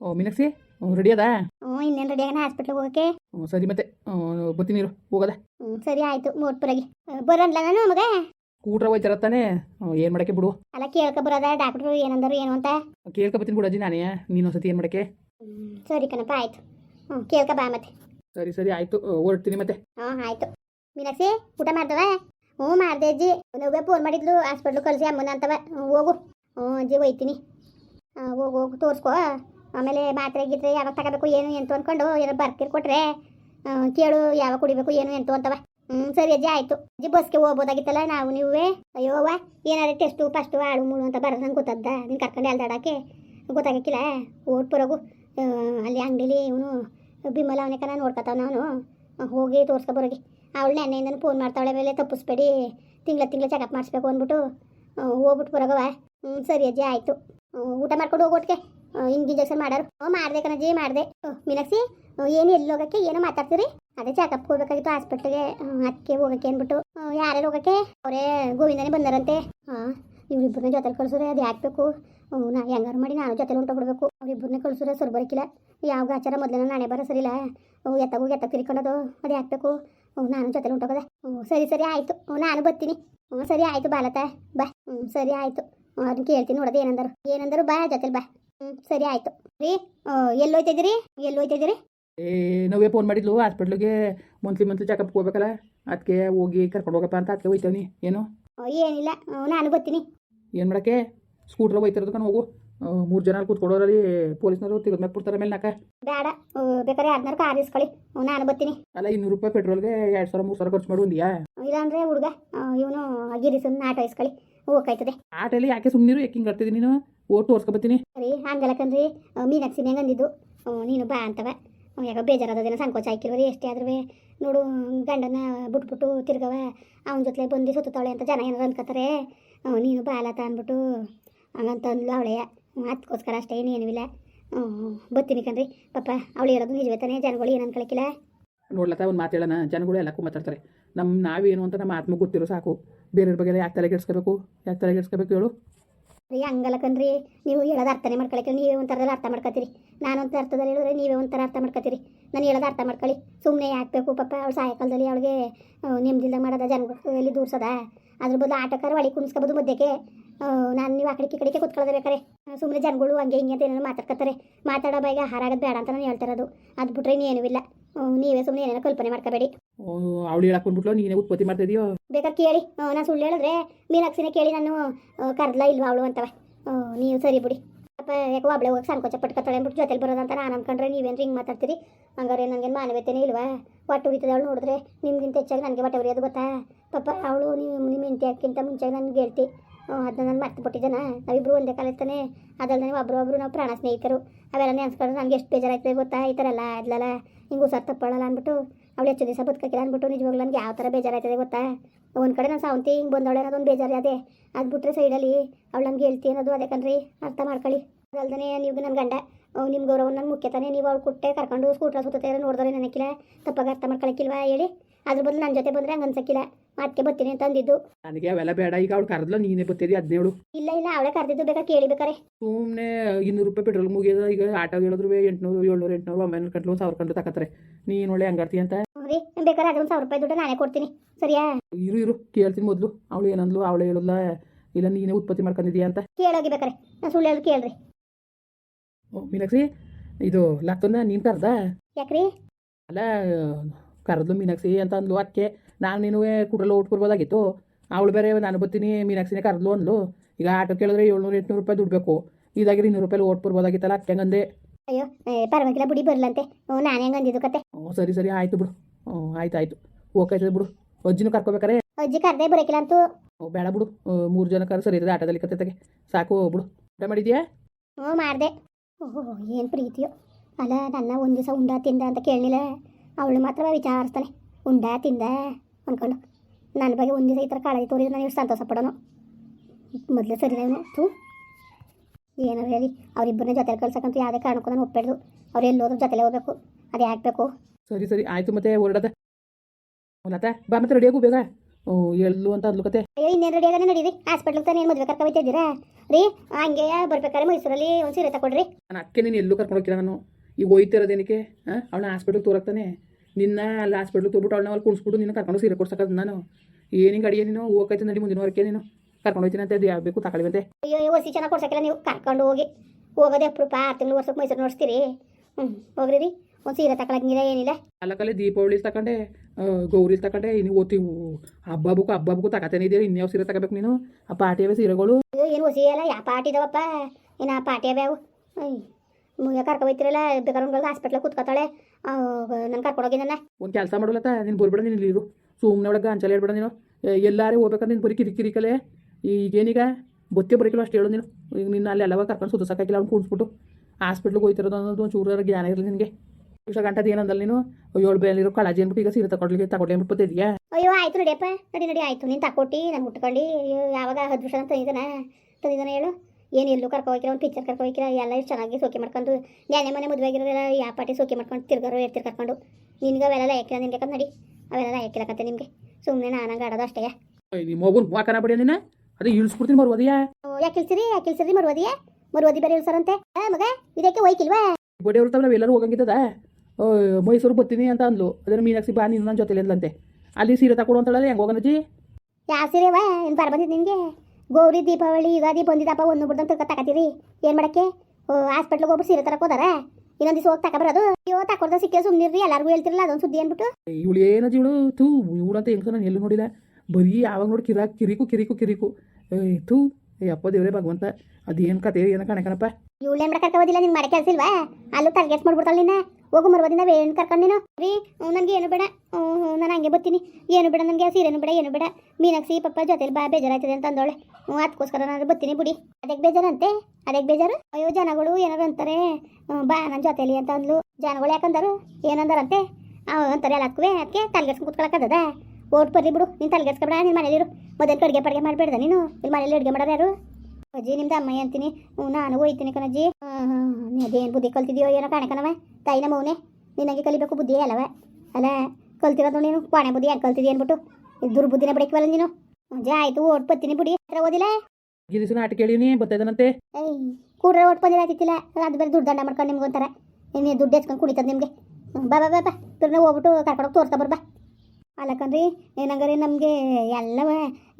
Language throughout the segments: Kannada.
ಓ ಮೀನಾಕ್ಷಿ ರೆಡಿ ಅದಾ? ಹ್ಞೂ ಇನ್ನೇನು ರೆಡಿ ಆಗೋಣ ಹಾಸ್ಪಿಟ್ಲಿಗೆ ಹೋಗಕ್ಕೆ? ಹ್ಞೂ ಸರಿ ಮತ್ತೆ ಬರ್ತೀನಿ ಇರು ಹೋಗೋದ. ಹ್ಞೂ ಸರಿ ಆಯಿತು ಮೋಟ್ಪುರಾಗಿ ಬರೋಲ್ಲ ನಾನು ಮಗ ಕೂಟ್ರ ಹೋಯ್ತಾರ ತಾನೇ? ಏನು ಮಾಡಕ್ಕೆ ಬಿಡು. ಅಲ್ಲ ಕೇಳ್ಕೊ ಬರೋದ ಡಾಕ್ಟ್ರು ಏನಂದರು ಏನು ಅಂತ? ಕೇಳ್ಕೊ ಬರ್ತೀನಿ ಬಿಡಜ್ಜಿ ನಾನೇ ನೀನು ಸತಿ ಏನು ಮಾಡಕ್ಕೆ? ಸರಿ ಕಣಪ್ಪ ಆಯಿತು. ಹ್ಞೂ ಕೇಳ್ಕೊ ಬಾ ಮತ್ತೆ. ಸರಿ ಸರಿ ಆಯಿತು ಹೊರಡ್ತೀನಿ ಮತ್ತೆ. ಹಾಂ ಆಯಿತು. ಮೀನಾಕ್ಷಿ ಊಟ ಮಾಡ್ದವ? ಹ್ಞೂ ಮಾಡ್ದೆ ಅಜ್ಜಿ. ನವ್ವೆ ಫೋನ್ ಮಾಡಿದ್ಲು ಹಾಸ್ಪಿಟ್ಲು ಕಳಿಸಿ ಅಮ್ಮನ ಅಂತವ. ಹೋಗು. ಹ್ಞೂ ಅಜ್ಜಿ ಒಯ್ತೀನಿ ಹೋಗು ಹೋಗು ತೋರಿಸ್ಕೋ. ಆಮೇಲೆ ಮಾತ್ರೆ ಗಿತ್ರೆ ಯಾವಾಗ ತಗೋಬೇಕು, ಏನು ಎಂತು ಅಂದ್ಕೊಂಡು ಏನೋ ಬರ್ಕಿರ್ ಕೊಟ್ರೆ ಕೇಳು ಯಾವಾಗ ಕುಡಿಬೇಕು, ಏನು ಎಂತು ಅಂತವ. ಹ್ಞೂ ಸರಿ ಅಜ್ಜಿ, ಆಯಿತು. ಅಜ್ಜಿ, ಬಸ್ಗೆ ಹೋಗ್ಬೋದಾಗಿತ್ತಲ್ಲ, ನಾವು ನೀವೇ. ಅಯ್ಯೋ, ಅವ್ವ, ಏನಾರ ಟೆಸ್ಟು ಫಸ್ಟು ಆಳು ಮೂಳು ಅಂತ ಬರೋದು ನಂಗೆ ಗೊತ್ತದ್ದ ನೀನು ಕರ್ಕೊಂಡು ಎಲ್ದಾಡಕ್ಕೆ ಗೊತ್ತಾಗಕ್ಕಿಲ್ಲ. ಓಟ್ ಬರೋಗು ಅಲ್ಲಿ ಅಂಗಡಿಲಿ ಇವನು ಬಿಮಲ ಅವನೇ ಕಣ ನೋಡ್ಕೊತಾವ ನಾನು. ಹೋಗಿ ತೋರ್ಸ್ಕೊ ಬರೋಗಿ. ಅವಳು ನೆನ್ನೆಯಿಂದ ಫೋನ್ ಮಾಡ್ತಾವಳೆ ಮೇಲೆ ತಪ್ಪಿಸ್ಬೇಡಿ. ತಿಂಗಳ ತಿಂಗಳ ಚೆಕಪ್ ಮಾಡಿಸ್ಬೇಕು ಅಂದ್ಬಿಟ್ಟು ಹೋಗ್ಬಿಟ್ಟು ಬರೋಗವ ಹ್ಞೂ ಸರಿ ಅಜ್ಜಿ, ಆಯಿತು. ಊಟ ಮಾಡ್ಕೊಂಡು ಹೋಗೋಟ್ಗೆ ಹಿಂಗೆ ಇಂಜೆಕ್ಷನ್ ಮಾಡೋರು ಓ, ಮಾಡಿದೆ ಮಾಡ್ದೆ. ಮಾಡಿದೆ ಮೀನಾಕ್ಷಿ ಏನು ಎಲ್ಲಿ ಹೋಗಕ್ಕೆ, ಏನೋ ಮಾತಾಡ್ತೀರಿ? ಅದೇ ಚೆಕಪ್ ಹೋಗ್ಬೇಕಾಗಿತ್ತು ಹಾಸ್ಪಿಟ್ಲಿಗೆ ಅದಕ್ಕೆ ಹೋಗಕ್ಕೆ ಅಂದ್ಬಿಟ್ಟು. ಯಾರ್ಯಾರು ಹೋಗಕ್ಕೆ? ಅವರೇ ಗೋವಿಂದನೇ ಬಂದಾರಂತೆ. ಹಾಂ ಇವ್ರಿಬ್ಬರನ್ನ ಜೊತೆಲಿ ಕಳ್ಸೋರೆ, ಅದು ಹಾಕ್ಬೇಕು ನಾ ಹೆಂಗಾರು ಮಾಡಿ ನಾನು ಜೊತೆಲಿ ಹೊಂಟೋಗ್ಬಿಡ್ಬೇಕು ಅವ್ರಿಬ್ಬರನ್ನ ಕಳ್ಸಿದ್ರೆ ಸರ್ ಬರೋಕ್ಕಿಲ್ಲ ಯಾವ ಆಚಾರ ಮೊದಲೇ ನಾನೇ ಬರೋ ಸರಿಲ್ಲ ಎತ್ತಾಗೋಗಿ ಎತ್ತ ತಿರ್ಕೊಳ್ಳೋದು ಅದು ಹಾಕ್ಬೇಕು ನಾನು ಜೊತೆಲಿ ಹೊಂಟೋಗದೆ ಹ್ಞೂ ಸರಿ ಸರಿ, ಆಯಿತು. ನಾನು ಬರ್ತೀನಿ. ಹ್ಞೂ ಸರಿ, ಆಯಿತು ಬಾಲತ. ಬಾ. ಹ್ಞೂ ಸರಿ, ಆಯಿತು. ಅವ್ರನ್ನ ಕೇಳ್ತೀನಿ ನೋಡೋದು ಏನಂದರು. ಏನಂದರು ಬಾ, ಜೊತೆಲಿ ಬಾ. ಹ್ಞೂ ಸರಿ ಆಯ್ತು. ರೀ ಎಲ್ಲಿ ಹೋಯ್ತಿದ್ರಿ ಎಲ್ಲಿ ಹೋಯ್ತಿದ್ರಿ ಏ ನಾವೇ ಫೋನ್ ಮಾಡಿದ್ಲು ಹಾಸ್ಪಿಟ್ಲಿಗೆ ಮಂತ್ಲಿ ಮಂತ್ಲಿ ಚೆಕಪ್ ಹೋಗ್ಬೇಕಲ್ಲ ಅದಕ್ಕೆ ಹೋಗಿ ಕರ್ಕೊಂಡು ಹೋಗಪ್ಪ ಅಂತ ಅದಕ್ಕೆ ಹೋಯ್ತವನಿ. ಏನು? ಏನಿಲ್ಲ ನಾನು ಬರ್ತೀನಿ. ಏನು ಮಾಡಕ್ಕೆ? ಸ್ಕೂಟ್ರ್ ಹೋಯ್ತಿರೋದು ಕಣ ಹೋಗು. ಮೂರು ಜನ ಕೂತ್ಕೊಡೋರಲ್ಲಿ ಪೊಲೀಸ್ನವರು ತೆಗೆದು ಮೇಲೆ ಬಿಡ್ತಾರೆ ಮೇಲೆ ನಾಕ ಬೇಡ ಬೇಕಾದ್ರೆ ಯಾರನ್ನಾರು ಕಾರ್ ಇಸ್ಕೊಳ್ಳಿ. ನಾನು ಬರ್ತೀನಿ. ಅಲ್ಲ ಇನ್ನೂರು ರೂಪಾಯಿ ಪೆಟ್ರೋಲ್ಗೆ ಎರಡು ಸಾವಿರ ಮೂರು ಸಾವಿರ ಖರ್ಚು ಮಾಡು ಇಲ್ಲ ಇಲ್ಲಾಂದ್ರೆ ಹುಡುಗ ಇವನು ಗಿರಿಸನ್ ಆಟ ಇಸ್ಕೊಳ್ಳಿ. ಹೋಗ್ಕಾಯ್ತದೆ ಆಟಲ್ಲಿ ಯಾಕೆ ಸುಮ್ಮನಿರು ಯಾಕೆ ಹಿಂಗೆ ಆಡ್ತಿದ್ದೀನಿ ನೀನು? ಓಟ್ ತೋರ್ಸ್ಕೊಬತ್ತೀನಿ ರೀ ಹಂಗಲ್ಲ ಕಣ್ರಿ. ಮೀನಾಕ್ಷಿ ಹೆಂಗೆ ಅಂದಿದ್ದು. ನೀನು ಬಾ ಅಂತವ. ಯಾಕೋ ಬೇಜಾರಾದದೇನೋ ಸಂಕೋಚ ಆಯ್ಕಿಲ್ವ ರೀ ಎಷ್ಟೇ ಆದ್ರೂ ನೋಡು ಗಂಡನ ಬಿಟ್ಬಿಟ್ಟು ತಿರ್ಗವ. ಅವನ ಜೊತೆ ಬಂದು ಸುತ್ತಾವಳೆ ಅಂತ ಜನ ಏನಾರು ಅನ್ಕೋತಾರೆ ನೀನು ಬಾಲತ ಅಂದ್ಬಿಟ್ಟು ಹಂಗಂತ ಅಂದ್ಲು ಅವಳೆಯ ಅದಕ್ಕೋಸ್ಕರ ಅಷ್ಟೇ ಇನ್ನೇನೂ ಇಲ್ಲ ಬತ್ತೀನಿ ಬರ್ತೀನಿ ಕಣ್ರಿ. ಪಾಪ ಅವಳು ಹೇಳೋದು ನಿಜವೇ ತಾನೇ? ಜನಗಳು ಏನು ಅನ್ಕೊಳಕ್ಕಿಲ್ಲ ನೋಡ್ಲತ್ತ ಒಂದು ಮಾತು ಹೇಳೋಣ, ಜನಗಳು ಎಲ್ಲಕ್ಕೂ ಮಾತಾಡ್ತಾರೆ. ನಮ್ಮ ನಾವೇನು ಅಂತ ನಮ್ಮ ಆತ್ಮ ಗೊತ್ತಿರೋ ಸಾಕು. ಬೇರೆಯವ್ರ ಬಗ್ಗೆ ಯಾಕೆ ತಲೆ ಯಾಕೆ ತಲೆ ಹೇಳು? ರೀ, ಹಂಗಲ್ಲ ಕಣ್ರಿ. ನೀವು ಹೇಳೋದು ಅರ್ಥನೇ ಮಾಡ್ಕೊಳಕ್ಕೆ, ನೀವೇ ಒಂಥರದಲ್ಲಿ ಅರ್ಥ ಮಾಡ್ಕೊತೀರಿ. ನಾನು ಒಂದು ಅರ್ಥದಲ್ಲಿ ಹೇಳಿದ್ರೆ ನೀವೇ ಒಂಥರ ಅರ್ಥ ಮಾಡ್ಕೊತೀರಿ. ನಾನು ಹೇಳೋದು ಅರ್ಥ ಮಾಡ್ಕೊಳ್ಳಿ. ಸುಮ್ಮನೆ ಹಾಕ್ಬೇಕು ಪಾಪ ಅವಳು ಸಾಯಂಕಾಲದಲ್ಲಿ ಅವಳಿಗೆ ನೆಮ್ಮದಿಲ್ಲ ಮಾಡೋದ ಜನಗಳಲ್ಲಿ ದೂರ್ಸದ ಅದ್ರ ಬದಲು ಆಟೋಕಾರ ಒಳಗೆ ಕುಣಿಸ್ಕೋಬೋದು ಮಧ್ಯಕ್ಕೆ. ನಾನು ನೀವು ಆಕಡೆ ಕಡೆಗೆ ಕಡೆಗೆ ಬೇಕಾರೆ. ಸುಮ್ಮನೆ ಜನಗಳು ಹಂಗೆ ಹಿಂಗೆ ಅಂತ ಏನೇನು ಮಾತಾಡ್ಕೊತಾರೆ. ಮಾತಾಡೋ ಬಾಯಿಗೆ ಹಾರಾಡೋದು ಬೇಡ ಅಂತ ನಾನು ಹೇಳ್ತಿರೋದು ಅದು ಬಿಟ್ರೆ ಇನ್ನೇನೂ ಇಲ್ಲ. ನೀವೇ ಸುಮ್ಮನೆ ಏನೇನೋ ಕಲ್ಪನೆ ಮಾಡ್ಕೋಬೇಡಿ. ಅವಳು ಹೇಳಕ್ಕೊಂಡ್ಬಿಟ್ಲು ನೀನೇ ಉತ್ಪತ್ತಿ ಮಾಡ್ತಿದ್ಯೋ? ಬೇಕಾದ್ರೆ ಕೇಳಿ. ನಾನು ಸುಳ್ಳು ಹೇಳಿದ್ರೆ ಮೀನಾಕ್ಷಿನೇ ಕೇಳಿ ನಾನು ಕರ್ದಲ ಇಲ್ವಾ ಅವಳು ಅಂತವ ನೀವು ಸರಿ ಬಿಡಿ. ಅಪ್ಪ ಯಾಕೋ ಒಬ್ಳೆ ಹೋಗಿ ಕೊಚ್ಚ ಪಟ್ಕೊತಾಳೆ ಅಂದ್ಬಿಟ್ಟು ಜೊತೆಲಿ ಬರೋದು ಅಂತ ನಾನು ಅನ್ಕೊಂಡ್ರೆ ನೀವೇನು ಹಿಂಗೆ ಮಾತಾಡ್ತೀರಿ? ಹಂಗಾರೆ ನನಗೆ ಮಾನವೀಯತೆನೇ ಇಲ್ವಾ? ಒಟ್ಟು ಉರಿತದೆ ಅವಳು ನೋಡಿದ್ರೆ. ನಿಮ್ಗಿಂತ ಹೆಚ್ಚಾಗಿ ನನಗೆ ಹೊಟ್ಟೆ ಉರಿಯೋದು ಗೊತ್ತಾ? ಪಾಪ ಅವಳು ನೀವು ನಿಮ್ಮ ಹೆಂಡತಿಯಕ್ಕಿಂತ ಮುಂಚೆ ನನಗೆ ಹೇಳ್ತಿ ಅದನ್ನ ನಾನು ಮರ್ತು ಬಿಟ್ಟಿದ್ದಾನ ನಾವಿಬ್ರು ಒಂದೇ ಕಾಲಿರ್ತಾನೆ ಅದಲ್ಲದೆ ಒಬ್ರು ಒಬ್ರು ನಾವು ಪ್ರಾಣ ಸ್ನೇಹಿತರು. ಅವೆಲ್ಲ ನೆನ್ಸ್ಕೊಂಡ್ರೆ ನನಗೆ ಎಷ್ಟು ಬೇಜಾರಾಯ್ತದೆ ಗೊತ್ತಾ? ಈ ಥರ ಎಲ್ಲ ಅದ್ಲಲ್ಲ. ಹಿಂಗೆ ಹುಷಾರು ತಪ್ಪಳಲ್ಲ ಅಂದ್ಬಿಟ್ಟು ಅವಳು ಹೆಚ್ಚು ದಿವಸ ಬದುಕಕ್ಕಿಲ್ಲ ಅಂದ್ಬಿಟ್ಟು ನಿಜವಾಗ್ಲೂ ನನಗೆ ಯಾವ ಥರ ಬೇಜಾರಾಯ್ತದೆ ಗೊತ್ತಾ? ಒಂದು ಕಡೆ ನಾನು ಸಾವಂತಿ ಹಿಂಗೆ ಬಂದವಳೆ ಅನ್ನೋದೊಂದು ಬೇಜಾರು ಅದೇ. ಅದು ಬಿಟ್ಟರೆ ಸೈಡಲ್ಲಿ ಅವಳು ನಮ್ಗೆ ಹೇಳ್ತಿ ಅನ್ನೋದು ಅದೇ ಕಣ್ರಿ. ಅರ್ಥ ಮಾಡ್ಕೊಳ್ಳಿ. ಅದಲ್ದೇ ನೀವು ನನ್ನ ಗಂಡ. ನಿಮ್ಮ ಗೌರವ ನನ್ನ ಮುಖ್ಯ ತಾನೇ. ನೀವು ಅವ್ಳು ಕುಟ್ಟೆ ಕರ್ಕೊಂಡು ಸ್ಕೂಟ್ರ ಸುತ್ತೆ ನೋಡಿದ್ರೆ ನನಗಿಲ್ಲ ತಪ್ಪಾಗಿ ಅರ್ಥ ಮಾಡ್ಕೊಳಕ್ಕಿಲ್ವಾ ಹೇಳಿ? ಅದ್ರ ಬದಲು ನನ್ನ ಜೊತೆ ಬಂದರೆ ಹಂಗೆ ಅನ್ಸಕ್ಕಿಲ್ಲ ಅದಕ್ಕೆ ಬತ್ತೀನಿ ಅಂತ ಅಂದಿದ್ದು. ನನಗೆ ಅವೆಲ್ಲ ಬೇಡ ಈಗ ಅವಳು ಕರೆದ್ಲ ನೀನೇ ಬರ್ತಿದ್ದಿ ಹದಿನೇಳು ಇಲ್ಲ ಇಲ್ಲ ಅವಳೇ ಕರೆದಿದ್ದು ಬೇಕಾ ಕೇಳಿ ಬೇಕಾರೆ. ಸುಮ್ಮನೆ ಇನ್ನೂರು ರೂಪಾಯಿ ಪೆಟ್ರೋಲ್ ಮುಗಿಯೋದು ಈಗ ಆಟೋ ಹೇಳಿದ್ರು ಎಂಟ್ನೂರು ಏಳ್ನೂರು ಎಂಟ್ನೂರು ಒಂಬೈನೂರು ಗಂಟಲು ಸಾವಿರ ಕಂಡು ತಕತ್ತಾರೆ ನೀನು ಒಳ್ಳೆ ಹಂಗಾರ್ತಿ ಅಂತ? ರೀ ಬೇಕಾದ್ರೆ ಅದೊಂದು ಸಾವಿರ ರೂಪಾಯಿ ದುಡ್ಡು ನಾನೇ ಕೊಡ್ತೀನಿ. ಸರಿಯಾ? ಇರು ಇರು ಕೇಳ್ತೀನಿ ಮೊದಲು. ಅವಳು ಏನಂದ್ಲು ಅವಳು ಹೇಳಲ್ಲ ಇಲ್ಲ ನೀನೇ ಉತ್ಪತ್ತಿ ಮಾಡ್ಕೊಂಡಿದ್ಯಾ ಅಂತ? ಕೇಳೋಗಿ ಬೇಕಾರೆ ನಾನು ಸುಳ್ಳು ಹೇಳಿ ಕೇಳ್ರಿ. ಓ, ಮೀನಾಕ್ಷಿ ಇದು ಲತ್ತನ್ನ ನೀನು ಕರ್ದ? ಯಾಕ್ರಿ? ಅಲ್ಲ ಕರೆದ್ಲು ಮೀನಾಕ್ಷಿ ಅಂತ ಅಂದ್ಲು ಅದಕ್ಕೆ ನಾನು ನೀನು ಕುಡ್ರಲ್ಲ ಓಟ್ ಕೊಡ್ಬೋದಾಗಿತ್ತು? ಅವಳು ಬೇರೆ ನಾನು ಬರ್ತೀನಿ ಮೀನಾಕ್ಷಿನೇ ಕರೆದ್ಲು ಅಂದ್ಲು. ಈಗ ಆಟೋ ಕೇಳಿದ್ರೆ ಏಳ್ನೂರು ಎಂಟುನೂರು ರೂಪಾಯಿ ದುಡ್ಬೇಕು ಇದಾಗಿ ಇನ್ನೂರು ರೂಪಾಯಿ ಓಟ್ ಬರ್ಬೋದಾಗಿತ್ತಲ್ಲ ಹಂಗಂದೆ ಅಯ್ಯೋ ಪರವಾಗಿಲ್ಲ ಬುಡಿ ಬರ್ಲಂತೆ. ನಾನು ಹೆಂಗೆ ಅಂದಿದ್ದು ಕತೆ. ಹ್ಞೂ ಸರಿ ಸರಿ ಆಯ್ತು ಬಿಡು. ಹ್ಞೂ ಆಯ್ತು ಆಯಿತು. ಹೋಗ್ತಾಯ್ತದೆ ಬಿಡು. ಅಜ್ಜಿನೂ ಕರ್ಕೋಬೇಕಾರೆ? ಅಜ್ಜಿ ಕರ್ದೇ ಬರೋಕಿಲ್ಲ ಅಂತೂ. ಓ, ಬೇಡ ಬಿಡು. ಮೂರು ಜನ ಕರ್ ಸರಿ ಇರ್ತದೆ ಆಟೋದಲ್ಲಿ ಕತ್ತೆ ಸಾಕು ಬಿಡು. ಊಟ ಮಾಡಿದ್ಯಾ? ಹ್ಞೂ ಮಾಡಿದೆ. ಓಹೋ ಏನು ಪ್ರೀತಿಯೋ. ಅಲ್ಲ ನನ್ನ ಒಂದು ದಿವಸ ಉಂಡ ತಿಂದ ಅಂತ ಕೇಳಲಿಲ್ಲ ಅವಳು ಮಾತ್ರ ವಿಚಾರಿಸ್ತಾನೆ ಉಂಡ ತಿಂದ. ಅಂದ್ಕೊಂಡು ನನ್ನ ಬಗ್ಗೆ ಒಂದು ದಿವಸ ಈ ಥರ ಕಾಳಜಿ ತೋರಿದ್ರೆ ನಾನು ಎಷ್ಟು ಸಂತೋಷ ಪಡೋನು ಮೊದಲೇ ಸರಿ ನಾನು ಥೂ. ಏನೋ ಹೇಳಿ ಅವರಿಬ್ಬರನ್ನ ಜೊತೆಲಿ ಕಳ್ಸಕ್ಕಂತ ಯಾವುದೇ ಕಾರಣಕ್ಕೂ ನಾನು ಒಪ್ಪಿಡ್ದು. ಅವ್ರು ಎಲ್ಲೋದ್ರೂ ಜೊತೆಲೇ ಹೋಗ್ಬೇಕು. ಅದು ಹಾಕ್ಬೇಕು ಸರಿ ಸರಿ ಆಯಿತು ಮತ್ತೆ ಹೊರಡದ ಲತಾ ಬಾ ಮತ್ತೆ ರೆಡಿಯಾಗು ಬೇಗ. ಎಲ್ಲೂ ಅಂತ ಅಂದ್ಲು ಕತೆ. ಅಯ್ಯೋ ಇನ್ನೇನು ರೆಡಿ ಆಗಾನೆ ನಡೀರಿ? ಹಾಸ್ಪಿಟ್ಲಿಗೆ ತಾನೇ ಏನು ಮದುವೆ ಕರ್ಕೊಬೈತಾ ಇದ್ದೀರಾ ರೀ ಹಂಗೆ ಬರ್ಬೇಕಾದ್ರೆ ಮೈಸೂರಲ್ಲಿ ಒಂದು ಸೀರೆ ತಗೊಳ್ರಿ. ನಾನು ಅಕ್ಕೆ ನೀನು ಎಲ್ಲೂ ಕರ್ಕೊಂಡು ಹೋಗಿಲ್ಲ ನಾನು. ಈಗ ಹೋಯ್ತಿರೋದೇನಕ್ಕೆ ಹಾಂ? ಅವಳನ್ನ ಹಾಸ್ಪಿಟ್ಲಿಗೆ ತೋರಕ್ತಾನೆ ನಿನ್ನ ಅಲ್ಲಿ ಹಾಸ್ಪಿಟ್ಲಿಗೆ ತೋರ್ಬಿಟ್ಟು ಅವಳನ್ನ ಅಲ್ಲಿ ಕುಣಿಸ್ಬಿಟ್ಟು ನೀನು ಕರ್ಕೊಂಡು ಸೀರೆ ಕೊಡ್ಸಕ್ಕದು ನಾನು. ಏನಿಂಗೆ ಅಡಿಗೆ ನೀನು? ಹೋಗೈತೆ ನಡಿ ಮುಂದಿನ ವಾರಕ್ಕೆ ನೀನು. ಕರ್ಕೊಂಡು ಹೋಗ್ತೀನಿ ಅಂತ ಯಾವ ಬೇಕು ತಗೊಳ್ಳಿವಂತೆ ಅಯ್ಯೋ ಒಸಿ ಚೆನ್ನಾಗಿ ಕೊಡ್ಸಕ್ಕಿಲ್ಲ ನೀವು. ಕರ್ಕೊಂಡು ಹೋಗಿ. ಹೋಗೋದೇ ಅಪ್ರೂಪ. ಆರು ತಿಂಗಳು ವರ್ಷಕ್ಕೆ ಮೈಸೂರು ನೋಡಿಸ್ತೀರಿ ಹ್ಞೂ ಹೋಗ್ರಿ ರೀ. ಒಂದು ಸೀರೆ ತಗೊಳಂಗಿಲ್ಲ ಏನಿಲ್ಲ. ಅಲ್ಲಕಲ್ಲೇ ದೀಪಾವಳಿ ತಗೊಂಡೆ ಗೌರಿ ತಗೊಂಡೆ ಇನ್ನು ಓದ್ತಿ ಹಬ್ಬ ಹಬ್ಬಕ್ಕೂ ಹಬ್ಬ ಹಬ್ಬಕ್ಕೂ ತಗತೇನೆ ಇದೆಯಾ ಇನ್ಯಾವ ಸೀರೆ ತಗೋಬೇಕು ನೀನು? ಆ ಪಾಟಿಯವೇ ಸೀರೆಗಳು? ಏನು ಹೊಸಿ ಅಲ್ಲ ಯಾವ ಪಾರ್ಟಿ ಇದಾವಪ್ಪ. ಏನು ಆ ಪಾಟಿ ಅವ್ಯಾವು ಮುಗಿಯ ಕರ್ಕೊಬೈತಿರಲ್ಲ ಬೇಕಾದ್ರೆ ಹಾಸ್ಪಿಟ್ಲಿಗೆ ಕೂತ್ಕೊತಾಳೆ. ನಾನು ನನ್ನ. ಒಂದು ಕೆಲಸ ಮಾಡೋಲತ್ತ ನೀನು ಬರ್ಬೇಡ ನೀನು ಇಲ್ಲಿರು ಸುಮ್ಮನೆ ಒಳಗೆ ಅಂಚಲ ಹೇಳ್ಬೇಡ ನೀನು. ಎಲ್ಲಾರೇ ಹೋಗ್ಬೇಕಂದ್ರೆ ನೀನು ಬರೀ ಕಿರಿಕಿರಿಕಲೆ ಈಗೇನೀಗ? ಬೊತ್ತೆ ಬರೀಕಿಲ್ಲ ಅಷ್ಟು ಹೇಳು ನೀನು. ಈಗ ನಿನ್ನ ಅಲ್ಲಿ ಎಲ್ಲವ ಕರ್ಕೊಂಡು ಸುತ್ತಸಕ್ಕಾಗಿಲ್ಲ ಅವ್ನು ಕೂಡಿಸ್ಬಿಟ್ಟು ಹಾಸ್ಪಿಟ್ಲಿಗೆ ಹೋಯ್ತಿರೋದು ಅನ್ನೋದು ಒಂದು ಚೂರು ಜ್ಞಾನ ಇರಲಿ ನಿನಗೆ. ಇಷ್ಟ ಗಂಟದ ಏನಂದಲ್ಲ ನೀನು? ಏಳು ಬೇಲಿರೋ ಕಾಳಜಿ ಅಂದ್ಬಿಟ್ಟು ಈಗ ಸೀರೆ ತಗೊಳ್ಳಿ ತಗೊಳ್ಳಿ ಅಂದ್ಬಿಟ್ಟು ಇದೆಯಾ ಅಯ್ಯೋ ಆಯ್ತು ನಡಿಯಪ್ಪ ನಡಿ ನಡಿ ಆಯ್ತು. ನೀನು ತಕೊಟ್ಟಿ ನಾನು ಮುಟ್ಕೊಂಡು. ಅಯ್ಯೋ ಯಾವಾಗ ಹತ್ತು ವರ್ಷ ತಂದಿದ್ದಾನೆ? ತಂದಿದ್ದಾನೆ ಹೇಳು. ಏನು ಎಲ್ಲೂ ಕರ್ಕೊ ಹೋಗಿರ ಒಂದು ಪಿಕ್ಚರ್ ಕರ್ಕೊ ಹೋಗಿರ ಎಲ್ಲ ಇಷ್ಟು ಚೆನ್ನಾಗಿ ಸೋಕೆ ಮಾಡ್ಕೊಂಡು ನೆನೆ ಮನೆ ಮದುವೆ ಆಗಿರೋರೆಲ್ಲ ಯಾವ ಪಾಟಿ ಸೋಕೆ ಮಾಡ್ಕೊಂಡು ತಿರ್ಗಾರೋ ಎತ್ತಿರ್ ಕರ್ಕೊಂಡು. ನಿನ್ಗೆ ಅವೆಲ್ಲ ಯಾಕಿಲ್ಲ ನಿನ್ಗೆ ನೋಡಿ ಅವೆಲ್ಲ ಯಾಕಿಲ್ಲಕತ್ತೆ ನಿಮಗೆ. ಸುಮ್ಮನೆ ನಾನಂಗೆ ಆಡೋದು ಅಷ್ಟೇ. ನಿಮ್ಮ ಮಗುನ ವಾಕನ ಬಿಡಿ ನೀನು ಅದೇ ಇಳಿಸ್ಬಿಡ್ತೀನಿ ಬರುವುದೆಯಾ ಯಾಕೆ ಇಲ್ಸಿರಿ ಯಾಕೆ ಇಲ್ಸಿರಿ ಮರುವದಿಯೇ ಮರುವದಿ ಬೇರೆ ಇಳ್ಸರಂತೆ. ಮಗ ಇದಕ್ಕೆ ಒಯ್ಕಿಲ್ವಾ? ಬಡಿ ಅವ್ರ ತಾವ್ ಎಲ್ಲರೂ ಹೋಗಂಗಿದ್ದದ? ಮೈಸೂರು ಬರ್ತೀನಿ ಅಂತ ಅಂದ್ಲು. ಅದನ್ನ ಮೀನಾಕ್ಷಿ ಬಾ ನೀನು ನನ್ನ ಜೊತೆಲಿ ಅಂದ್ಲಂತೆ. ಅಲ್ಲಿ ಸೀರೆ ತಗೊಡು ಅಂತಳಲ್ಲ ಹೆಂಗೆ ಹೋಗೋಣಜ್ಜಿ ಯಾವ ಸೀರೆವಾ? ಏನು ಬರ ಬಂದಿದ್ದು ನಿನಗೆ? ಗೌರಿ ದೀಪಾವಳಿ ಯುಗಾದಿ ಬಂದಿದ್ದಪ್ಪ ಒಂದು ಬಿಡ್ದಂತ ತಿರ್ಕ ಏನ್ ಮಾಡಕ್ಕೆ? ಹಾಸ್ಪಿಟ್ಲಿಗೆ ಒಬ್ರು ಸೀರೆ ತರಕ್ಕೆ ಹೋದಾರ? ಇನ್ನೊಂದು ದಿವಸ ಹೋಗಿ ತಗೊಬರೋದು ಅಯ್ಯೋ ತಕೊಡ್ದ ಸಿಕ್ಕೇ ಸುಮ್ಮನಿರ್ರಿ ಎಲ್ಲರಿಗೂ ಹೇಳ್ತಿರಲ್ಲ ಅದೊಂದು ಸುದ್ದಿ ಅಂದ್ಬಿಟ್ಟು ಇವಳು ಏನಜ್ಜಿ ಇವಳು ತೂ ಇವಳು ಅಂತ ಹೆಂಗಸ ನಾನು ಎಲ್ಲೂ ನೋಡಿಲ್ಲ. ಬರೀ ಯಾವಾಗ ನೋಡಿ ಕಿರಾಕ್ ಕಿರಿಕು ಕಿರಿಕು ಕಿರಿಕು. ಏ ಅಪ್ಪ ದೇವ್ರೆ ಭಗವಂತ ಅದೇನು ಕತೆ ಏನು ಕಣಕಣಪ್ಪ ಇವಳು ಏನು ಮಾಡಕ್ಕೆ ಹೋದಿಲ್ಲ ನಿನ್ ಮಾಡಕ್ಕೆ ಕೆಲಸ ಇಲ್ವಾ? ಅಲ್ಲೂ ಟಾರ್ಗೆಟ್ ಮಾಡ್ಬಿಡ್ತಾಳೆ ನಿನ್ನ. ಹೋಗು ಮರುವದಿಂದ ಏನು ಕರ್ಕೊಂಡು ನೀನು. ರೀ ನನಗೆ ಏನು ಬೇಡ. ನಾನು ಹಂಗೆ ಬರ್ತೀನಿ. ಏನು ಬೇಡ ನನಗೆ, ಸೀರೆನು ಬೇಡ, ಏನು ಬೇಡ. ಮೀನಾಕ್ಷಿ, ಪಪ್ಪ ಜೊತೆಲಿ ಬಾ, ಬೇಜಾರಾಯ್ತದೆ ಅಂತ ಅಂದೋಳೆ ಹ್ಞೂ ಅದಕ್ಕೋಸ್ಕರ ನಾನು ಬರ್ತೀನಿ ಬಿಡಿ. ಅದಕ್ಕೆ ಬೇಜಾರಂತೆ? ಅದಕ್ಕೆ ಬೇಜಾರು? ಅಯ್ಯೋ, ಜನಗಳು ಏನಾರು ಅಂತಾರೆ. ಬಾ ನನ್ನ ಜೊತೆಲಿ ಅಂತ ಅಂದ್ಲು. ಜನಗಳು ಯಾಕಂದರು ಏನಂದಾರಂತೆ ಅಂತಾರೆ ಹಾಕುವೆ ಅದಕ್ಕೆ ತಲೆಗೆಡ್ಸ್ಕೊಂಡು ಕುತ್ಕೊಳಕ್ಕದ ಓಟ್ ಬರ್ರಿ ಬಿಡು, ನೀನು ತಲೆಗೆಡ್ಸ್ಕೊಬೇಡ ನಿನ್ನ ಮನೇಲಿರು ಮೊದಲು ಅಡುಗೆ ಪಡಿಗೆ ಮಾಡಬೇಡ್ದ ನೀನು? ಇಲ್ಲಿ ಮನೇಲಿ ಅಡುಗೆ ಮಾಡೋರು ಯಾರು? ಅಜ್ಜಿ, ನಿಮ್ದು ಅಮ್ಮಯ್ಯ ಅಂತೀನಿ. ನಾನು ಹೋಯ್ತೀನಿ ಕಣಜ್ಜಿ. ನೀ ಅದೇನು ಬುದ್ಧಿ ಕಲ್ತಿದ್ಯೋ ಏನೋ ಕಾಣಕನವ? ತಾಯಿ ನಮ್ಮ ಅವನೇ ನಿನಗೆ ಕಲಿಬೇಕು ಬುದ್ಧಿ ಅಲ್ಲವ ಅಲ್ಲ ಕಲ್ತಿರೋದು ನೀನು? ಪಾಣೆ ಬುದ್ಧಿ ಯಾಕೆ ಕಲ್ತಿದ್ಯ ಅಂದ್ಬಿಟ್ಟು ದುರ್ಬುದ್ಧಿನ ಬಿಡಕ್ವಲ್ಲ ನೀನು? ಜಾ ಆಯ್ತು ಓಟ್ ಬತ್ತೀನಿ ಬುಡಿ. ಹತ್ರ ಓದಿಲ್ಲ? ದಿವಸ ನಾಟಕ ಕೇಳಿನಿ ಬರ್ತೈದನಂತೆ ಏಯ್ ಕೂಡ್ರೆ ಓಟ್ ಬಂದಿಲ್ಲ ಆಯ್ತಿಲ್ಲ ಅದು ಬೇರೆ ದುಡ್ಡು ದಂಡ ಮಾಡ್ಕೊಂಡು ನಿಮ್ಗೆ ಒಂಥರ. ಇನ್ನು ದುಡ್ಡು ಹೆಚ್ಕೊಂಡು ಕುಡಿತದ ನಿಮಗೆ. ಬಾ ಬಾ ಬಾ ಬಾ. ತಿರ್ನ ಹೋಗ್ಬಿಟ್ಟು ಕರ್ಕೊಂಡೋಗಿ ತೋರ್ತಾ ಬರ್ಬಾ ಅಲ್ಲಕಂದ್ರಿ ಏನಂಗಾರೆ ನಮಗೆ ಎಲ್ಲವ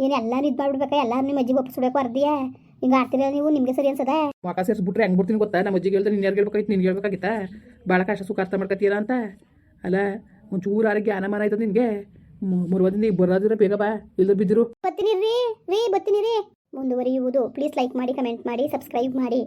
ಏನು ಎಲ್ಲ ಇದು ಮಾಡ್ಬಿಡ್ಬೇಕಾ? ಎಲ್ಲ ನಿಮ್ಮ ಅಜ್ಜಿಗೆ ಒಪ್ಪಿಸ್ಬಿಡ್ಬೇಕು ಅರ್ದಿಯಾ ಹಿಂಗೆ ಆಡ್ತೀರ ನೀವು? ನಿಮಗೆ ಸರಿ ಅನ್ಸದ? ಮಕ ಸೇರಿಸ್ಬಿಟ್ರೆ ಹೆಂಗ್ ಬಿಡ್ತೀನಿ ಗೊತ್ತಾ? ನಮ್ಮ ಅಜ್ಜಿಗೆ ಹೇಳ್ತಾರೆ ನೀನು ಯಾರು ಹೇಳ್ಬೇಕಾಗಿತ್ತು? ನಿನ್ಗೆ ಹೇಳ್ಬೇಕಾಗಿತ್ತ? ಭಾಳ ಕಷ್ಟ ಸುಖ ಅರ್ಥ ಮಾಡ್ಕೊತೀರ ಅಂತ. ಅಲ್ಲ ಒಂಚೂರು ಆರೋಗ್ಯ ಅನಮಾನ ಮಾನ ಆಯ್ತದ ನಿನಗೆ? ಮರುವದಿಂದ ಬರೋದಿರ ಬೇಗ ಬಾ. ಇಲ್ಲ ಬಿದ್ದಿರು. ಬರ್ತೀನಿ ರೀ. ರೀ ಬರ್ತೀನಿ ರೀ. ಮುಂದುವರಿಯುವುದು. ಪ್ಲೀಸ್ ಲೈಕ್ ಮಾಡಿ ಕಮೆಂಟ್ ಮಾಡಿ ಸಬ್ಸ್ಕ್ರೈಬ್ ಮಾಡಿ.